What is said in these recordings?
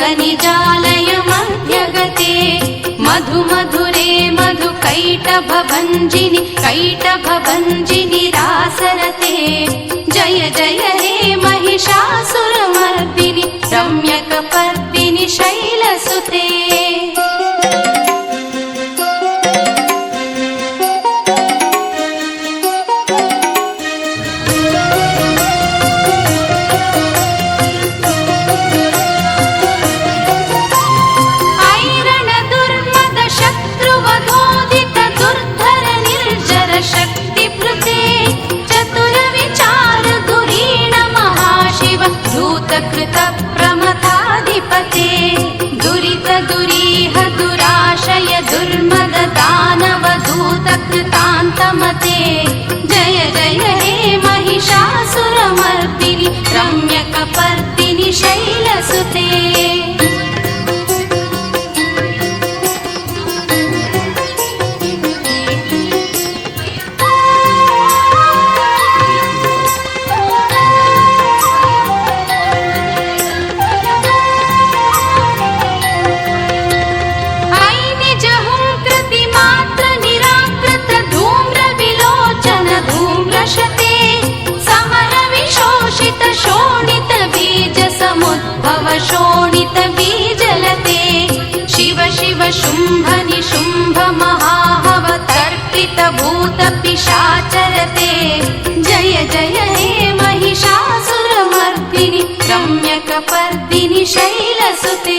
निजालय मध्यगते मधुमधुरे मधु कैटभञ्जिनि कैटभञ्जिनि रासरते जय जय हे महिषासुरमर्दिनि रम्यकपर्दिनि शैलसुते पिशाचरते जय जय हे महिषासुरमर्दिनि रम्यकपर्दिनि शैलसुते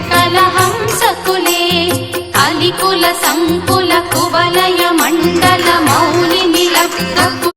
కుల సంకుల కువలయ మండల మౌలి నిలప్తకు